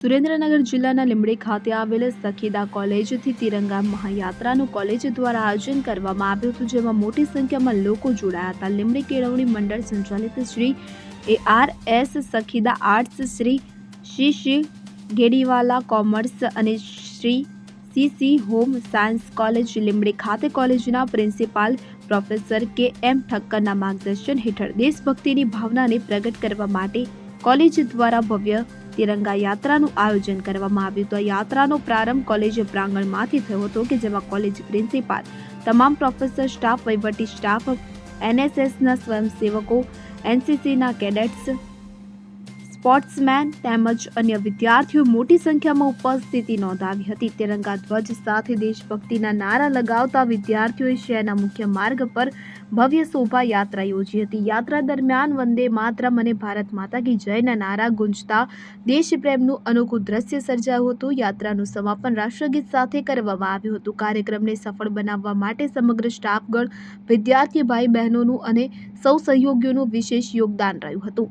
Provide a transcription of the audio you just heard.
સુરેન્દ્રનગર જિલ્લાના લીંબડી ખાતે આવેલ સખીદા કોલેજથી તિરંગા મહાયાત્રાનું કોલેજ દ્વારા આયોજન કરવામાં આવ્યું હતું, જેમાં મોટી સંખ્યામાં લોકો જોડાયા હતા. લીંબડી કેળવણી મંડળ સંચાલિત Shri A R S Sakhida arts, Shri Shri Shri Gediwala commerce અને Shri C C home science college Limbdi ખાતે કોલેજના પ્રિન્સિપાલ પ્રોફેસર કે એમ ઠક્કરના માર્ગદર્શન હેઠળ દેશભક્તિની ભાવનાને પ્રગટ કરવા માટે કોલેજ દ્વારા ભવ્ય તિરંગા યાત્રાનું આયોજન કરવામાં આવ્યું હતું. આ યાત્રાનો પ્રારંભ કોલેજ પ્રાંગણમાંથી થયો હતો કે જેમાં કોલેજ પ્રિન્સિપાલ, તમામ પ્રોફેસર સ્ટાફ, વહીવટી સ્ટાફ, એનએસએસના સ્વયંસેવકો, એનસીસીના કેડેટ્સ સ્પોર્ટ્સમેન તેમજ અન્ય વિદ્યાર્થીઓ મોટી સંખ્યામાં ઉપસ્થિતિ નોંધાવી હતી. તિરંગા ધ્વજ સાથે દેશભક્તિના નારા લગાવતા વિદ્યાર્થીઓએ શહેરના મુખ્ય માર્ગ પર ભવ્ય શોભાયાત્રા યોજી હતી. યાત્રા દરમિયાન વંદે માતરમ અને ભારત માતા કી જયના નારા ગુંજતા દેશપ્રેમનું અનોખું દ્રશ્ય સર્જાયું હતું. યાત્રાનું સમાપન રાષ્ટ્રગીત સાથે કરવામાં આવ્યું હતું. કાર્યક્રમને સફળ બનાવવા માટે સમગ્ર સ્ટાફગણ, વિદ્યાર્થી ભાઈ બહેનોનું અને સૌ સહયોગીઓનું વિશેષ યોગદાન રહ્યું હતું.